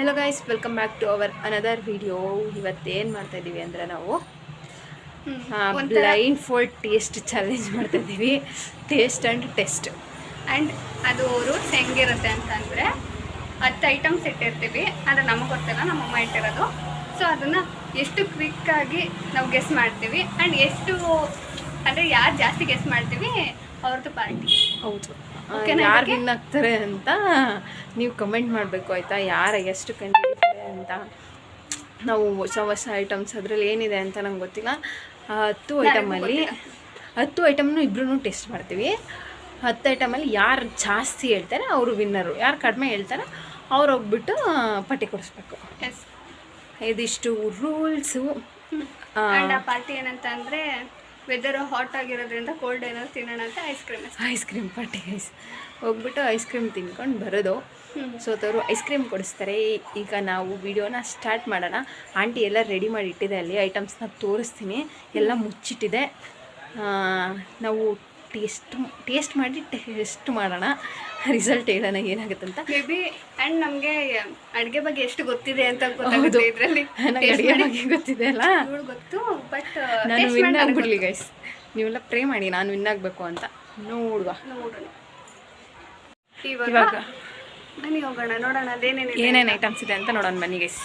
Hello guys welcome back to our another video ಇವತ್ತೇನು ಮಾಡ್ತಾ ಇದ್ದೀವಿ ಅಂದರೆ ನಾವು ಬ್ಲೈಂಡ್ ಫೋಲ್ಡ್ ಟೇಸ್ಟ್ ಚಾಲೆಂಜ್ ಮಾಡ್ತಾ ಇದ್ದೀವಿ ಟೇಸ್ಟ್ ಆ್ಯಂಡ್ ಟೆಸ್ಟ್ ಆ್ಯಂಡ್ ಅದು ರೂಟ್ಸ್ ಹೆಂಗಿರುತ್ತೆ ಅಂತಂದರೆ ಹತ್ತು ಐಟಮ್ಸ್ ಇಟ್ಟಿರ್ತೀವಿ. ಅದು ನಮಗೆ ಗೊತ್ತಿಲ್ಲ ನಮ್ಮ ಅಮ್ಮ ಇಟ್ಟಿರೋದು. ಸೊ ಅದನ್ನು ಎಷ್ಟು ಕ್ವಿಕ್ಕಾಗಿ ನಾವು ಗೆಸ್ ಮಾಡ್ತೀವಿ. ಆ್ಯಂಡ್ ಎಷ್ಟು ಅಂದರೆ ಯಾರು ಜಾಸ್ತಿ ಗೆಸ್ ಮಾಡ್ತೀವಿ ಅವ್ರದ್ದು ಪಾರ್ಟಿ ಹೌದು. ಯಾರು? ವಿನ್ ಆಗ್ತಾರೆ ಅಂತ ನೀವು ಕಮೆಂಟ್ ಮಾಡಬೇಕು ಆಯಿತಾ? ಯಾರು ಎಷ್ಟು ಕಂಡಿದ್ದಾರೆ ಅಂತ. ನಾವು ಹೊಸ ಹೊಸ ಐಟಮ್ಸ್ ಅದರಲ್ಲಿ ಏನಿದೆ ಅಂತ ನಂಗೆ ಗೊತ್ತಿಲ್ಲ. ಹತ್ತು ಐಟಮಲ್ಲಿ ಹತ್ತು ಐಟಮ್ನು ಇಬ್ರು ಟೇಸ್ಟ್ ಮಾಡ್ತೀವಿ. ಹತ್ತು ಐಟಮಲ್ಲಿ ಯಾರು ಜಾಸ್ತಿ ಹೇಳ್ತಾರೆ ಅವರು ವಿನ್ನರು ಯಾರು ಕಡಿಮೆ ಹೇಳ್ತಾರೆ ಅವ್ರು ಹೋಗ್ಬಿಟ್ಟು ಪಟ್ಟಿ ಕೊಡಿಸ್ಬೇಕು. ಎಸ್ ಇದಿಷ್ಟು ರೂಲ್ಸು ಪಾರ್ಟಿ ಏನಂತ ಅಂದರೆ ವೆದರ್ ಹಾಟ್ ಆಗಿರೋದ್ರಿಂದ ಕೋಲ್ಡ್ ಏನಾದ್ರು ತಿನ್ನೋಣ ಅಂತ ice cream ice cream party ice ಹೋಗ್ಬಿಟ್ಟು ಐಸ್ ಕ್ರೀಮ್ ತಿನ್ಕೊಂಡು ಬರೋದು. ಸೋತವರು ಐಸ್ ಕ್ರೀಮ್ ಕೊಡಿಸ್ತಾರೆ. ಈಗ ನಾವು ವಿಡಿಯೋನ ಸ್ಟಾರ್ಟ್ ಮಾಡೋಣ. ಆಂಟಿ ಎಲ್ಲ ರೆಡಿ ಮಾಡಿ ಇಟ್ಟಿದೆ ಅಲ್ಲಿ ಐಟಮ್ಸ್ನ ತೋರಿಸ್ತೀನಿ. ಎಲ್ಲ ಮುಚ್ಚಿಟ್ಟಿದೆ. ನಾವು ಟೇಸ್ಟ್ ಟೇಸ್ಟ್ ಮಾಡಿ ಟೇಸ್ಟ್ ಮಾಡೋಣ. ರಿಸಲ್ಟ್ ಹೇಳೋಣ ಏನಾಗುತ್ತಂತ. ಮೇ ಬಿ ಆ್ಯಂಡ್ ನಮಗೆ ಅಡುಗೆ ಬಗ್ಗೆ ಎಷ್ಟು ಗೊತ್ತಿದೆ ಅಂತ ಗೊತ್ತಾಗುತ್ತೆ ಇದರಲ್ಲಿ. ನನಗೆ ಅಡುಗೆ ಬಗ್ಗೆ ಗೊತ್ತಿದೆ ಅಲ್ಲ? ಗೊತ್ತು ಬಟ್ ನಾನು ವಿನ್ ಆಗ್ಬಿಡ್ಲಿ ಗೈಸ್ ನೀವೆಲ್ಲ ಪ್ರೇ ಮಾಡಿ ನಾನು ವಿನ್ ಆಗಬೇಕು ಅಂತ. ನೋಡುವ. ಇವಾಗ ಬನ್ನಿ ಹೋಗೋಣ ನೋಡೋಣ ಅದೇನೇನು ಏನೇನು ಐಟಮ್ಸ್ ಇದೆ ಅಂತ ನೋಡೋಣ ಬನ್ನಿ ಗೈಸ್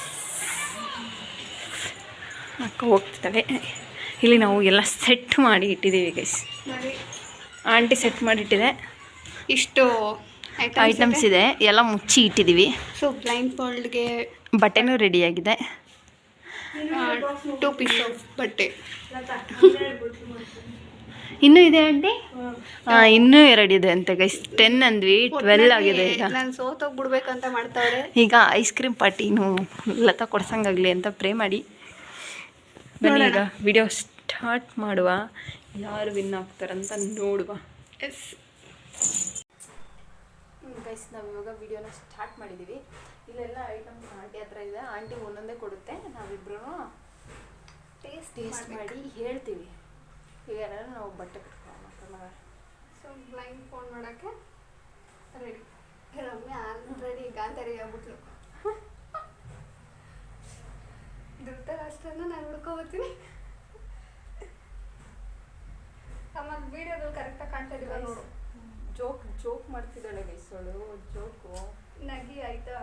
ಅಕ್ಕ ಹೋಗ್ತಿದ್ದಾವೆ. ಇಲ್ಲಿ ನಾವು ಎಲ್ಲ ಸೆಟ್ ಮಾಡಿ ಇಟ್ಟಿದ್ದೀವಿ ಗೈಸ್ ಆಂಟಿ ಸೆಟ್ ಮಾಡಿಟ್ಟಿದೆ. ಇಷ್ಟು ಐಟಮ್ಸ್ ಇದೆ? ಎಲ್ಲ ಮುಚ್ಚಿ ಇಟ್ಟಿದ್ದೀವಿ ಸೊ ಬ್ಲೈಂಡ್ ಫೋಲ್ಡ್ಗೆ ಬಟ್ಟೆನೂ ರೆಡಿಯಾಗಿದೆ ಟೂ ಪೀಸ್ ಆಫ್ ಬಟ್ಟೆ. ಇನ್ನೂ ಇದೆ ಆಂಟಿ? ಇನ್ನೂ ಇದೆ ಅಂತ ಗೈಸ್ ಟೆನ್ ಅಂದ್ವಿ. ಟ್ವೆಲ್ ಆಗಿದೆ ಈಗ. ನಾನು ಸೋತೋಗ್ಬಿಡ್ಬೇಕಂತ ಮಾಡ್ತಾವ್ರೆ. ಈಗ ಐಸ್ ಕ್ರೀಮ್ ಪಾರ್ಟಿನೂ ಲತಾ ಕೊಡ್ಸಂಗಾಗಲಿ ಅಂತ ಪ್ರೇ ಮಾಡಿ. ಬನ್ನಿ ಈಗ ವಿಡಿಯೋ ಸ್ಟಾರ್ಟ್ ಮಾಡುವ. ಯಾರು ವಿನ್ ಆಗ್ತಾರಂತ ನೋಡುವ. ಎಸ್ ಗೈಸ್ ನಾವು ಇವಾಗ ವಿಡಿಯೋನ ಸ್ಟಾರ್ಟ್ ಮಾಡಿದ್ದೀವಿ ಇಲ್ಲೆಲ್ಲ ಐಟಮ್ಸ್ ಆಂಟಿ ಹತ್ರ ಇದೆ. ಆಂಟಿ ಒಂದೊಂದೇ ಕೊಡುತ್ತೆ. ನಾವಿಬ್ರು ಟೇಸ್ಟ್ ಟೇಸ್ಟ್ ಮಾಡಿ ಹೇಳ್ತೀವಿ. ಈಗ ಏನಾದ್ರು ನಾವು ಬಟ್ಟೆ ಕಟ್ಕೊಳ್ಳೋಣ ಸೊ ಬ್ಲೈಂಡ್ ಫೋನ್ ಮಾಡೋಕ್ಕೆ ರೆಡಿ ರಮ್ಯಾ ಆಲ್ರೆಡಿ ಗಾಂಧಾರಿ ಆಗ್ಬಿಟ್ಲು. ಧೃತರಾಷ್ಟ್ರನ ನಾನು ಹುಡ್ಕೋಬತ್ತೀನಿ ಅಮ್ಮ ವಿಡಿಯೋಗಳು ಕರೆಕ್ಟಾಗಿ ಕಾಣ್ತಾ ಇದೀವ ನೋಡು. ಜೋಕ್ ಜೋಕ್ ಮಾಡ್ತಿದ್ದಾಳೆ ಗೈಸ್ ಅವಳು. ಜೋಕು ನಗಿ ಆಯ್ತಾ?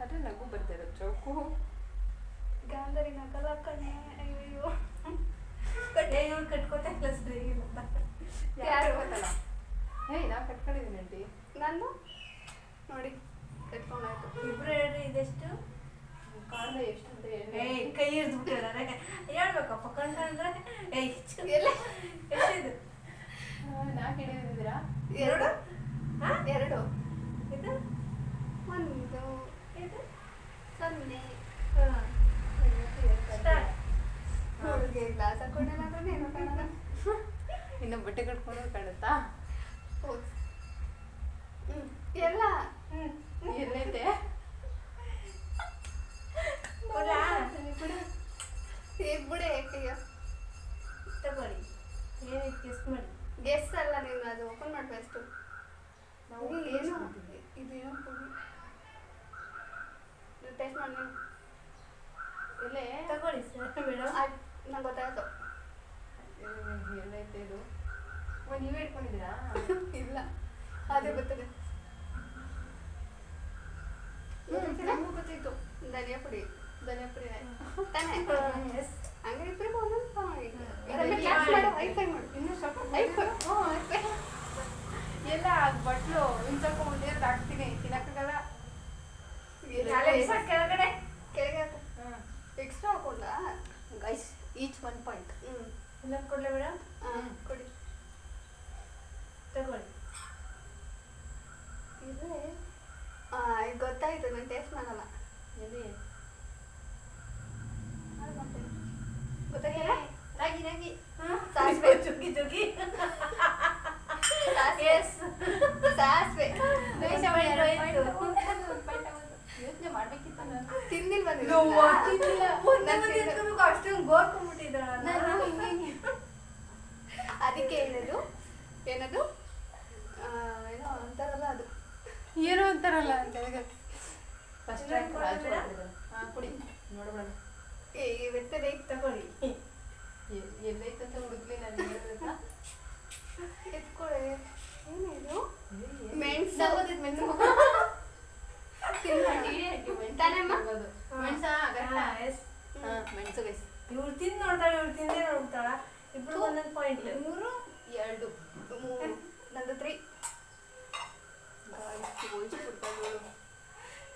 ಆದರೆ ನಗು ಬರ್ತಿರೋ ಜೋಕು ಗಾಂಧಾರಿ ನಗಲ್ಲ ಕಣೆ ಅಯ್ಯೋ ಕಟ್ಕೋತಾ ಇಲ್ಲ ಯಾರು ಗೊತ್ತಲ್ಲ ಹೇ ನಾ ಕಟ್ಕೊಂಡಿದ್ದೀನಿ ಆಂಟಿ ನಾನು ನೋಡಿ ಕಟ್ಕೊಂಡಾಯ್ತು ಇಬ್ರು ಹೇಳ್ರಿ ಇದೆಷ್ಟು ಕಾರಣ ಎಷ್ಟು ಅಂತ ಹೇಳಿ ಏಯ್ ಕೈ ಹಿಡಿದ್ಬಿಟ್ಟಿದ್ದಾರೆ ಹೇಳ್ಬೇಕಪ್ಪ ಕಂಡ್ರೆ ಏಯ್ ಚು. ಎಲ್ಲ ಎಷ್ಟಿದು ನಾಲ್ಕು ಹಿಡಿದಿದ್ದೀರಾ ಎರಡು ಹಾ? ಎರಡು ಇದು ಒಂದು ಇದು ಸೊನ್ನೆ ಹಾ. Start. ಹುಡುಗಿ ಗ್ಲಾಸ್ ಹಾಕೊಂಡೇನಾದ್ರೂ ಅಂದ್ರೆ ಏನು ಕಾಣಲ್ಲ. ಇನ್ನು ಬಟ್ಟೆ ಕಟ್ಕೊಂಡು ಕಾಣುತ್ತಾ. ಎಲ್ಲ. ಎಲ್ಲೈತೆ? ಬಿಡೆ ತಗೊಳ್ಳಿ ಏನೈತೆ ಗೆಸ್ ಮಾಡಿ. ಗೆಸ್ ಅಲ್ಲ ನೀನು ಅದು ಓಪನ್ ಮಾಡಿ ಬೆಸ್ಟ್ ನಾವು ಏನು? ಇದು ಏನು ಟೇಸ್ಟ್ ಮಾಡಿ ಎಲ್ಲೇ ತಗೊಳ್ಳಿ ಸರ್ ಮೇಡಮ್. ಆಯ್ತು. ನಂಗೆ ಗೊತ್ತಾಯ್ತು ಎಲ್ಲೈತೆ ಇದು ನೀವೇ ಇಟ್ಕೊಂಡಿದ್ದೀರಾ ಇಲ್ಲ ಅದೇ ಗೊತ್ತಿದೆ. ನಮಗೂ ಗೊತ್ತಿತ್ತು. ಧನಿಯಾ ಪುಡಿ ಧನಿಯಾ ಪುಡಿ. ತಾನೇ? ಹಂಗೆ ಇಬ್ಬರಿಗೂ ಒಂದೊಂದು ಇನ್ನೂ ಸ್ವಲ್ಪ ಎಲ್ಲ ಬಟ್ಲು ಇನ್ನು ಸ್ವಲ್ಪ ಮುಂದೆ ಹಾಕ್ತೀನಿ ತಿನ್ನಕ್ಕಾಗಲ್ಲ ಅಲೆಕ್ಸಾ ಕೆಳಗಡೆ ಕೆಳಗೆ ಹಾಕು ಎಕ್ಸ್ಟ್ರಾ ಹಾಕೊಂಡ ಗೈಸ್ ಈಚ್ ಒನ್ ಪಾಯಿಂಟ್ ಹ್ಞೂ ಇನ್ನೊಂದು ಕೊಡ್ಲಾ ಮೇಡಮ್ ಹಾಂ ಕೊಡಿ ತಗೊಳ್ಳಿ ಇದು ಹಾಂ ಈಗ ಗೊತ್ತಾಯ್ತು ನಾನು ಟೇಸ್ಟ್ ಮಾಡಲ್ಲ ಎಲ್ಲಿ ಅದು ಮಾಡ್ತೀನಿ. ಗೊತ್ತಾಗಿಲ್ಲ ರಾಗಿ ರಾಗಿ ಸಾಸಿವೆ ಜುಗಿ ಜುಗಿ ಸಾಸಿವೆ ಎಸ್ ಸಾಸಿವೆ ಯೋಚನೆ ಮಾಡ್ಬೇಕಿತ್ತು ನಾನು ತಿಂದಿಲ್ವಾ ನೀನು ಮುಂದೆ ಮುಂದೆ ಎತ್ಕೋಬೇಕು ಅಷ್ಟೊಂದು ಗೋರ್ಕೊಂಡ್ಬಿಟ್ಟಿದ್ದಾಳ ನಾನು ಹಿಂಗೆ ಅದಕ್ಕೆ ಏನದು ಏನದು ಆ, ಏನೋ ಅಂತಾರಲ್ಲ ಅದು ಏನೋ ಅಂತಾರಲ್ಲ ಅಂತ ಫಸ್ಟ್ ಇನ್ನೊಂದು ರ್ಯಾಂಕ್ ಕೊಡೋಣ? ಹಾಂ ಕೊಡಿ ನೋಡೋಣ ಏ ಇವತ್ತೇ ತಗೊಳ್ಳಿ ಎ- ಎಲ್ಲೈತಂತ ಹುಡುಕ್ಲಿ ನಾನು ಹೇಳ್ಬೇಕಾ ಎತ್ಕೊಳ್ಳಿ ಏನಿದು ಮೆಣಸು. ಗೈಸ್ ಇವ್ಳು ತಿಂದು ನೋಡ್ತಾಳೆ ಇವ್ಳು ತಿಂದೇ ನೋಡ್ತಾಳ. ಇಬ್ರು ಒಂದೊಂದು ಪಾಯಿಂಟ್ ಮೂರು ಎರಡು ಮೂರು ನಂದು ತ್ರೀ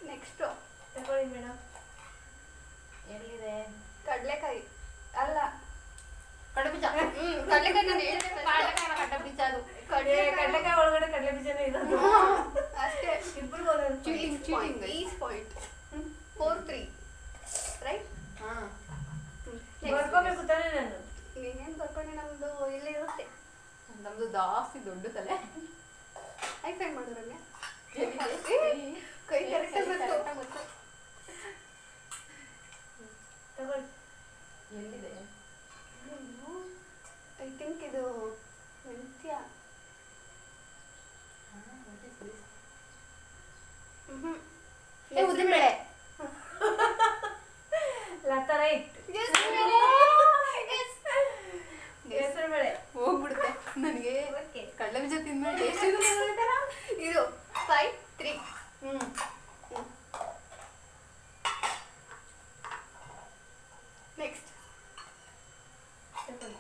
ನೆಕ್ಸ್ಟು ತಗೊಳ್ಳಿ ಮೇಡಮ್. ಎಲ್ಲಿದೆ? ಕಡಲೆಕಾಯಿ. ಅಲ್ಲ. ಕಡಬೀಜ. ಹ್ಮ್ ಕಡಲೆಕಾಯಿ ನಾನು ಹೇಳಿದೆ ಕಡಬೀಜ ಅದು. ಕಡಲೆ ಕಡಲೆಕಾಯಿ ಒಳಗಡೆ ಕಡಲೆ ಬೀಜನೇ ಇರೋದು. ಅಷ್ಟೇ. ಇಬ್ರಿಗೂ ಒಂದೊಂದು cheating cheating is point four three right ಹಾಂ. ಬರ್ಕೋಬೇಕು ತಾನೇ ನಾನು. ನೀನೇನು ಬರ್ಕೊಂಡು ನಮ್ಮದು ಇಲ್ಲಿ ಇರುತ್ತೆ. ನಮ್ಮದು ಜಾಸ್ತಿ ದೊಡ್ಡ ತಲೆ. ಐ ಫೈ ಮಾಡಿದ್ರಂಗೆ? ಕೈ ಕರೆಕ್ಟ್ ಕೈ ಬಂತು correct ಆಗ್ ಬಂತು. ತಗೊಳ್ಳಿ. ಎಲ್ಲಿದೆ ಐ ಥಿಂಕ್ ಇದು ಮೆಂತ್ಯ ಹ್ಮ್ ಏ ಉದ್ದಿನಬೇಳೆ ಲತಾ ರೈಟ್ ಹೆಸರು ಬೇಳೆ ಹೋಗ್ಬಿಡುತ್ತೆ ನನಗೆ ಓಕೆ ಕಡಲೆ ಬೀಜ ತಿಂದ್ಮೇಲೆ ಟೇಸ್ಟ್ ಇದು ಫೈವ್ ತ್ರೀ ಹ್ಞೂ ನೆಕ್ಸ್ಟ್ ತಗೊಳ್ಳಿ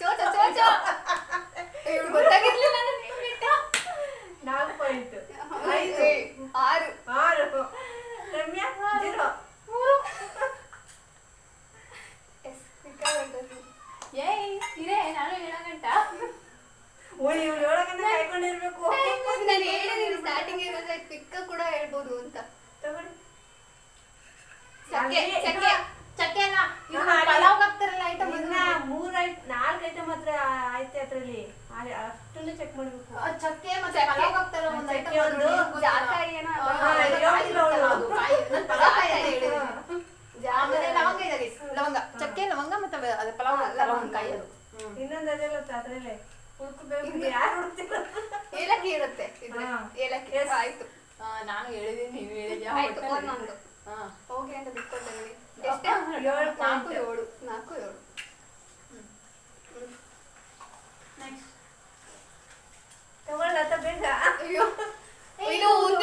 ಚೋಚ ಚೋಚ ಚೋಚ ಇವ್ಳು ಗೊತ್ತಾಗಿರ್ಲಿಲ್ಲ ನನ್ನ ಇಟ್ಟ ನಾಲ್ಕು ಪಾಯಿಂಟ್ ಐದು ಆರು ಆರು ರಮ್ಯಾ ಜೀರೋ ಮೂರು ಎಸ್ ಏಯ್ ಇದೆ ನಾನು ಹೇಳೋಗಂಟ ಓ ಇವ್ಳು ಒಳಗನ್ನ ಕಾಯ್ಕೊಂಡಿರ್ಬೇಕು ನಾನು ಹೇಳಿದ್ದೀನಿ ಸ್ಟಾರ್ಟಿಂಗ್ ಏನಾದ್ರೆ ಪಿಕ್ಕ ಕೂಡ ಹೇಳ್ಬೋದು ಅಂತ ತಗೊಳ್ಳಿ ಚಕ್ಕೆ ಅಲ್ಲಿ- ಚಕ್ಕೆ ಚಕ್ಕೆ ಅಲ್ಲ ಇದು ಹಾ, ಅಲ್ಲಿ- ಪಲಾವ್ ಹಾಕ್ತಾರಲ್ಲ ಐಟಮ್ ಇನ್ನ ಮೂರ್ ಐಟ್ ನಾಲ್ಕು ಐಟಮ್ ಮಾತ್ರ ಆಯ್ತು ಅದ್ರಲ್ಲಿ ಆ- ಅಷ್ಟನ್ನು ಚೆಕ್ ಮಾಡ್ಬೇಕು. ಚಕ್ಕೆ ಮತ್ತೆ. ಪಲಾವ್ ಹಾಕ್ತಾರ ಒಂದು ಐಟಮ್ ಒಂದು, ಜಾಕಾಯಿ ಏನೋ ಲವಂಗ. ಇದೆ guys. ಲವಂಗ. ಚಕ್ಕೆ ಲವಂಗ ಮತ್ತೆ ಅದು ಪಲಾವ್ ಅದು. ಇನ್ನೊಂದು ಅದೆಲ್ಲ ಅದ್ರಲ್ಲೇ? ಹುಡುಕ್ಬೇಕು ಯಾರು ಹುಡುಕ್ತಿಲ್ಲ ಏಲಕ್ಕಿ ಇರುತ್ತೆ. ಏಲಕ್ಕಿ. ಆಯ್ತು. ನಾನು ಹೇಳಿದೀನಿ ನೀವು ಹೇಳಿದ್ಯಾ ಆಯ್ತು ಹಾ. ಹೋಗಿ ಅಂತ ಎಷ್ಟೇ. ಏಳು ನಾಲ್ಕು ಏಳು Next. ತಗೊಳ್ಳ ಬೇಗ ಅಯ್ಯೋ ಇದು ಉದ್ದಿನ- ಕಡಲೆಬೇಳೆ ಕಡಲೆಬೇಳೆ ಕಡಲೆಬೇಳೆ ಇಬ್ರು ರಾಂಗ್ ಬೇಳೆ ಆ, ಸಾರಿನ ಬೇಳೆ ಅಥವಾ ಕಡಲೆಬೇಳೆ? ಕಡಲೆಬೇಳೆ. ಸಾರಿನ ಬೇಳೆ ಅಥವಾ ಕಡಲೆಬೇಳೆ? ಏ, ಕಡಲೆ, ಕಡಲೆ, ಕಡಲೆ, ಕಡಲೆ, ಕಡಲೆ, ಕಡಲೆ, ಕಡಲೆ. ನಾನು ಹೇಳು ನಾನು ಹೇಳು ಕಡಲೆ ಪಪ್ಪು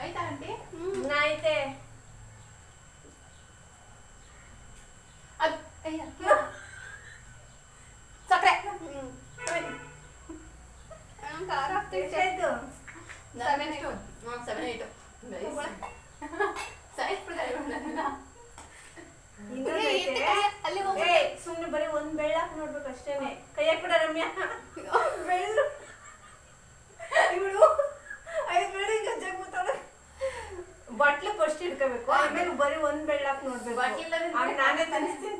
అయితే అంటే అయితే ಬರೀ ಒಂದ್ ಬೆಳ್ಳಾಕ್ ನೋಡ್ಬೇಕು. ಆಗ ನಾನೇ ತನಿಸ್ತೀನಿ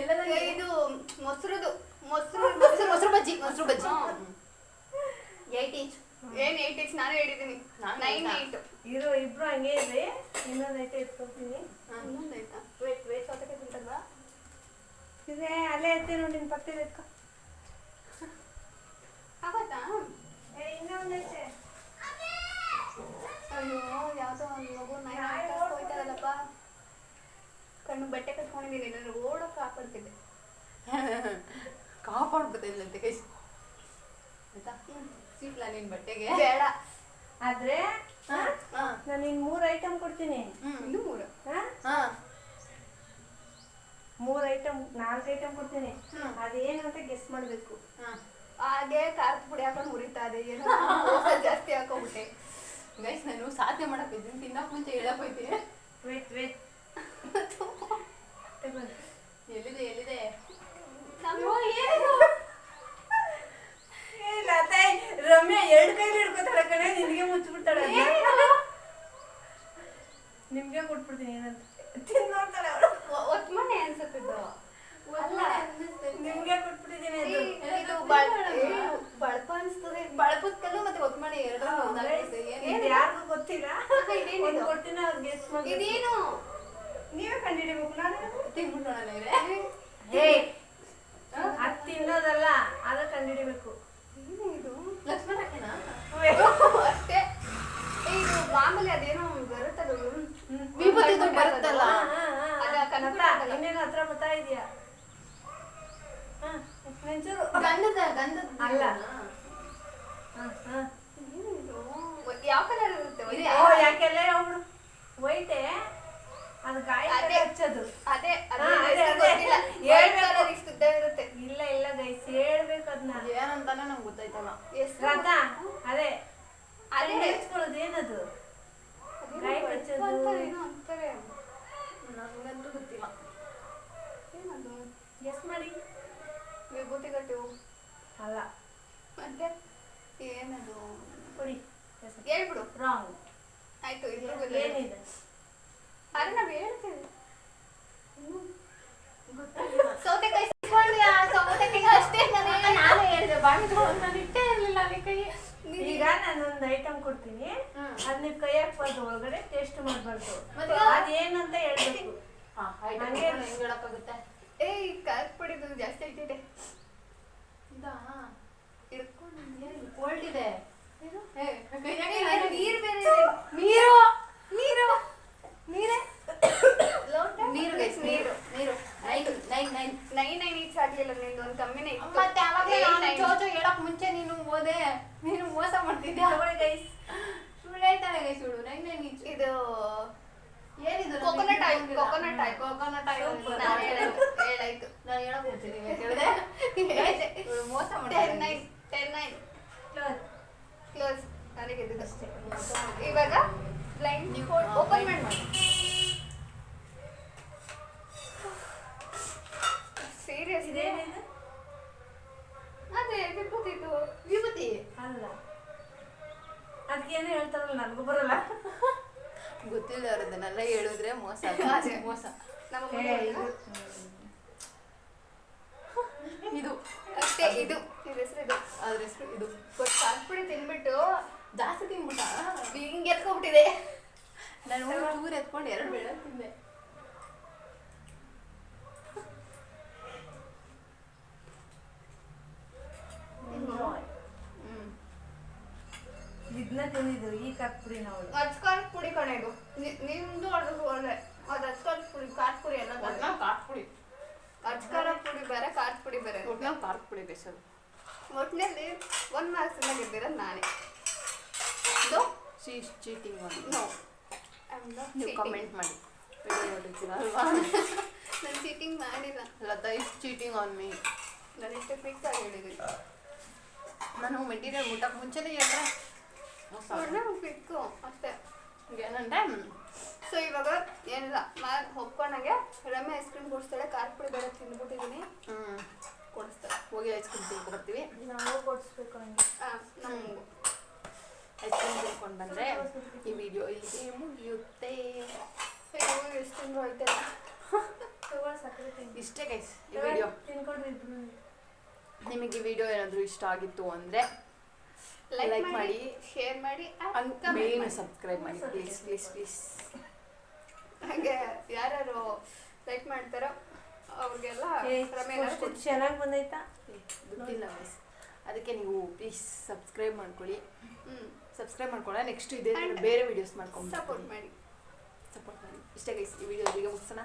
ಎಲ್ಲದ ಇದು ಮೊಸರುದು. ಮೊಸರು ಮೊಸರು ಮೊಸರು ಬಜ್ಜಿ ಮೊಸರು ಬಜ್ಜಿ. ಏಯ್ಟ್ ಇಂಚ್ ಏನ್ ಏಯ್ಟ್ ಇಟ್ಸ್ ನಾನು ಹೇಳಿದ್ದೀನಿ. ನಾನು? ಏಯ್ಟ್ ಇರೋ ಇಬ್ರು ಹಂಗೆ ಇದೆ ಇನ್ನೊಂದೈತೆ ಎತ್ಕೊಳ್ತೀನಿ ಇನ್ನೊಂದು ಆಯ್ತಾ ವೇಟ್ ವೇಟ್ ಸೌತೆಕಾಯಿ ತಿಂತಲ್ವಾ? ಇದೆ ಅಲ್ಲೇ ಎತ್ತೆ ನೋಡಿ ನಿನ್ ಪಕ್ಕದಲ್ಲಿ ಎತ್ಕೊ ಆಗೋಯ್ತಾ? ಏ ಇನ್ನೊಂದೈತೆ ಯಾವುದೋ ಒಂದು ಮಗು ನಾಯಿ ಹೋಯ್ತಾರಲ್ಲಪ್ಪ. ಕಣ್ಣು ಬಟ್ಟೆ ಕಟ್ಕೊಂಡಿದ್ದೀನಿ ನಾನು ಓಡೋಕೆ ಕಾಪಾಡ್ತಿದ್ದೆ. ಕಾಪಾಡ್ಬಿಟ್ಟಿಲ್ಲಂತೆ ಕೈ. ಆಯ್ತಾ? ಸಿಗ್ಲ ನಿನ್ ಬಟ್ಟೆಗೆ? ಬೇಡ. ಆದ್ರೆ ನಾನು ನಿನ್ ಮೂರು ಐಟಮ್ ಕೊಡ್ತೀನಿ. ಇದು ಮೂರು? ಮೂರು ಐಟಮ್ ನಾಲ್ಕು ಐಟಮ್ ಕೊಡ್ತೀನಿ. ಅದೇನು ಅಂತ ಗೆಸ್ ಹಾ. ಹಾಗೆ ಖಾರದ ಪುಡಿ ಹಾಕೊಂಡು ಹುರಿತಾ ಇದೆ ಏನು ಜಾಸ್ತಿ ಹಾಕೊಂಡ್ಬಿಟ್ಟೆ. ಗೈಸ್ ನಾನು ಸಾಧನೆ ಮಾಡಕ್ ಇದ್ದೀನಿ. ತಿನ್ನಕ್ ಮುಂಚೆ ಹೇಳಕ್ ಹೋಯ್ತೀನಿ. ವೇಟ್ ವೇಟ್ ಎಲ್ಲಿದೆ ಎಲ್ಲಿದೆ? ರಮ್ಯಾ ಎರಡು ಕೈಲಿ ಹಿಡ್ಕೋತಾಳೆ ಕಣೆ ನಿನ್ಗೆ ಮುಚ್ಚಿಬಿಡ್ತಾಳೆ. ನಿಮ್ಗೆ ಕೊಟ್ಬಿಡ್ತೀನಿ ಏನಂತ. ತಿನ್ನೋಡ್ತಾಳೆ ಅವಳು ಒ- ಒತ್ಮನೆ ಅನ್ಸುತ್ತಿದ್ದು ಅಲ್ಲ ನಿಮ್ಗೆ ಕೊಟ್ಬಿಟ್ಟಿದ್ದೀನಿ ಈ- ಅದು ಇದು ಬಳ- ಏ, ಬಳಪ ಅನ್ಸ್ತದೆ ಬಳಪದ ಕಲ್ಲು ಮತ್ತೆ ಒತ್ಮಣೆ ಎರಡು ಇದು ಯಾರಿಗೂ ಗೊತ್ತಿಲ್ಲ ಇದೇನಿದು? ಒಂದ್ ಕೊಡ್ತೀನಿ ಅವ್ರು ಗೆಸ್ ಮಾಡಿ ಇದೇನು ನೀವೇ ಕಂಡಿಡಿಬೇಕು ನಾನು ತಿನ್ಬಿಟ್ಟೋಣ ಹೇ ಅದ್ ತಿನ್ನೋದಲ್ಲ ಅದ ಕಂಡಿಡಿಬೇಕು ಅಷ್ಟೇ. ಇದು ಮಾಮೂಲಿ ಅದೇನೋ ಬರುತ್ತಲ್ಲ? ಬರುತ್ತಲ್ಲ. ಇನ್ನೇನು ಹತ್ರ ಬರ್ತಾ ಇದೆಯಾ? ನೆಂಚೂರು. ಗಂಧದ ಗಂಧದ ಅಲ್ಲ. ಯಾವ ಕಲರ್ ಇರುತ್ತೆ? ಯಾಕೆಲ್ಲ ವೈಟೆ ಅದು ಗಾಯ ಅದೇ. ಹಚ್ಚೋದು. ಅದೇ ಅದೇ ಗೊತ್ತಿಲ್ಲ. ಇಷ್ಟು ಉದ್ದ ಇರುತ್ತೆ. ಇಲ್ಲ ಇಲ್ಲ ಗೈಸ್ ಹೇಳ್ಬೇಕು ಅದನ್ನ ಏನಂತಾನೆ ನಂಗೆ ಗೊತ್ತಾಯ್ತಲ್ಲ. ಹೆಸ್ರು ರಥ ಅದೇ. ಅದೇ. ಹೆಚ್ಕೊಳ್ಳೋದು ಏನದು? ಗಾಯ ಹಚ್ಚೋದು. ಏನೋ ಅಂತಾರೆ. ನಂಗಂತೂ ಗೊತ್ತಿಲ್ಲ. ಏನದು? ಎಸ್ ಮಾಡಿ. ವಿಭೂತಿ ಕಟ್ಟು ಅಲ್ಲ. ಮತ್ತೆ? ಏನದು? ಕೊಡಿ. ಹೇಳ್ಬಿಡು. ರಾಂಗ್ ಆಯ್ತು ಇಬ್ರಿಗೂ ಏನಿದೆ? ಅರೆ ನಾವ್ ಹೇಳ್ತೇವೆ. ಸೌತೆಕಾಯಿ ಸೌತೆಕಾಯಿ ಅಷ್ಟೇ ನಾನು ಹೇಳಿದೆ ನಾನು ಇಟ್ಟೇ ಇರಲಿಲ್ಲ ಅಲ್ಲಿ ಕೈ. ಈಗ ನಾನೊಂದು ಐಟಮ್ ಕೊಡ್ತೀನಿ. ಹ್ಮ್. ಅದ್ ನೀವು ಕೈ ಹಾಕ್ಬಾರ್ದು ಒಳಗಡೆ ಟೇಸ್ಟ್ ಮಾಡ್ಬಾರ್ದು? ಅದೇನಂತ ಹೇಳ್ಬೇಕು. ಹಂಗೆ. ಏಯ್ ಹೇಳಕ್ಕಾಗುತ್ತೆ? ಏ ಖಾರದ ಪುಡಿದು ಜಾಸ್ತಿ ಐತಿದೆ ಇದಾ. ಹಿಡ್ಕೊಂಡು ಕೋಲ್ಡ್ ಇದೆ ನೀರ್ ಬೇರೆ. ನೀರು! ನೀರು! ನೀರೇ? ನೀರು ಗೈಸ್ ನೀರು. ನೀರು nine nine nine. Nine nine each ಆಗ್ಲಿಲ್ಲ ನಿಂದು ಒಂದು ಕಮ್ಮಿನೇ ಇತ್ತು. ಮತ್ತೆ ನಾನು ಹೇಳಕ್ ಮುಂಚೆ ನೀನು ಓದೆ ನೀನು ಮೋಸ ಮಾಡ್ತಿದ್ದೆ ಗೈಸ್ ಸುಳ್ಳು ಹೇಳ್ತಾಳೆ ಗೈಸ್ ಸುಳ್ಳು. ನೈನ್ ನೈನ್ ಈಚ್ ಇದು ಏನಿದು coconut oil, coconut. Coconut oil Super. ನಾನು ಹೇಳೋದು ಹೇಳಾಯ್ತು. ನಾನು ಹೇಳಕ್ ಮುಂಚೆ ನೀವೇ ಮೋಸ ten nine ten nine close close ನನಗೆ ಇದು ಅಷ್ಟೇ. ಇವಾಗ? ಬ್ಲೈಂಡ್ ಓಪನ್ blind ಮಾಡಿ ಸೀರಿಯಸ್ ಅದೇ ವಿಭೂತಿದು ವಿಭೂತಿ ಅಲ್ಲ. ಅದಕ್ಕೇನು ಹೇಳ್ತಾರಲ್ಲ ನನಗೂ ಬರಲ್ಲ. ಗೊತ್ತಿಲ್ಲ ಅವ್ರದನ್ನೆಲ್ಲ ಹೇಳಿದ್ರೆ ಮೋಸ. ಮೋಸ. ನಮ್ಮ ಇದು. ಇದು. ಅಷ್ಟೇ ಇದು. ಇದ್ರ ಹೆಸರು ಇದು. ಅದ್ರ ಹೆಸರು ಇದು. ಸ್ವಲ್ಪ ತಿನ್ಬಿಟ್ಟು. ಜಾಸ್ತಿ ತಿನ್ಬಿಟ್ಟ ಹಿಂಗೆ ಎತ್ಕೊಬಿಟ್ಟಿದೆ ನಾನು ಚೂರು ಎತ್ಕೊಂಡು ಎರಡು ಬೇಡ ತಿಂದೆ. ಇದನ್ನ ತಿಂದಿದ್ದು ಈ ಕಪ್ಪುಡಿ ನಾವು. ಅಚ್ಕಾರದ ಪುಡಿ ಕಣೆ ಇದು. ನಿ- ನಿಮ್ದು ಅದು ಒಳ್ಳೆ ಅದು ಅಚ್ಕಾರದ ಪುಡಿ ಖಾರದ ಪುಡಿ ಎಲ್ಲ ಖಾರದ ಪುಡಿ. ಅಚ್ಕಾರ ಪುಡಿ ಬೇರೆ ಖಾರದ ಪುಡಿ ಬೇರೆ. ಒಟ್ನಾಗ ಖಾರದ ಪುಡಿ ಬೇಸದು ಒಟ್ಟಿನಲ್ಲಿ ಒಂದು ಮಾರ್ಕ್ಸಿಂದ ಗೆದ್ದಿರೋದು ನಾನೇ. ಇದು ಸಿ ಚೀಟಿಂಗ್ ಮಾಡಿ ನೋ ನೀವು ಕಮೆಂಟ್ ಮಾಡಿ. ವಿಡಿಯೋ ಅಲ್ವಾ? ನಾನು ಚೀಟಿಂಗ್ ಮಾಡಿಲ್ಲ. Latha is cheating on me ನಾನು ಇಷ್ಟು ಫಿಕ್ಸ್ ಆಗಿ ಹೇಳಿದ್ದೀನಿ ನಾನು ಮೆಟೀರಿಯಲ್ ಮುಟ್ಟಕ್ಕೆ ಮುಂಚೆನೇ ಹೇಳಿದ್ರೆ ಒಳ್ಳೆ ಕ್ವಿಕ್ಕು ಅಷ್ಟೇ. ಏನಂದ್ರೆ ಸೊ ಇವಾಗ ಏನಿಲ್ಲ. ಮಾ ಒಪ್ಕೊಂಡಂಗೆ ರಮ್ಯ ಐಸ್ ಕ್ರೀಮ್ ಕೊಡಿಸ್ತಾಳೆ. ಖಾರ ಪುಡಿ ಬೇರೆ ತಿಂದ್ಬಿಟ್ಟಿದ್ದೀನಿ ಹ್ಮ್. ಕೊಡಿಸ್ತಾಳೆ. ಹೋಗಿ ಐಸ್ ಕ್ರೀಮ್ ತಿನ್ಕೊ ಬರ್ತೀವಿ. ನಾವು ಕೊಡಿಸ್ಬೇಕು ಹಂಗೆ. ಹಾಂ ನಮಗೂ. ಐಸ್ ಕ್ರೀಮ್ ತಿನ್ಕೊಂಡು ಬಂದರೆ ಈ ವಿಡಿಯೋ ಇಲ್ಲಿಗೆ ಮುಗಿಯುತ್ತೆ ಎಷ್ಟು ತಿಂಗಳು ಹೋಯ್ತಲ್ಲ ಇಷ್ಟೇ ಗೈಸ್ ಈ ವಿಡಿಯೋ ನಿಮಗೆ ಈ ವಿಡಿಯೋ ಏನಾದರೂ ಇಷ್ಟ ಆಗಿತ್ತು ಅಂದರೆ ಲೈಕ್ ಮಾಡಿ. ಶೇರ್ ಮಾಡಿ ಮೇನ್ ಸಬ್ಸ್ಕ್ರೈಬ್ ಮಾಡಿ ಪ್ಲೀಸ್ ಪ್ಲೀಸ್ ಪ್ಲೀಸ್ ಹಾಗೆ ಯಾರ್ಯಾರು ಲೈಕ್ ಮಾಡ್ತಾರೋ ಅವ್ರಿಗೆಲ್ಲ ಚೆನ್ನಾಗಿ ಬಂದೈತಾ ಗೊತ್ತಿಲ್ಲ ಗೈಸ್ ಅದಕ್ಕೆ ನೀವು ಪ್ಲೀಸ್ ಸಬ್ಸ್ಕ್ರೈಬ್ ಮಾಡ್ಕೊಳ್ಳಿ ಹ್ಮ್ ಸಬ್ಸ್ಕ್ರೈಬ್ ಮಾಡ್ಕೊಳ್ಳ ನೆಕ್ಸ್ಟ್ ಇದೆ ಥರ ಬೇರೆ ವಿಡಿಯೋಸ್ ಮಾಡ್ಕೊಂಡು ಸಪೋರ್ಟ್ ಮಾಡಿ. ಸಪೋರ್ಟ್ ಮಾಡಿ. ಇಷ್ಟೇ ಗೈಸ್ ಈ ವಿಡಿಯೋ ಈಗ ಮುಗಿಸೋಣ.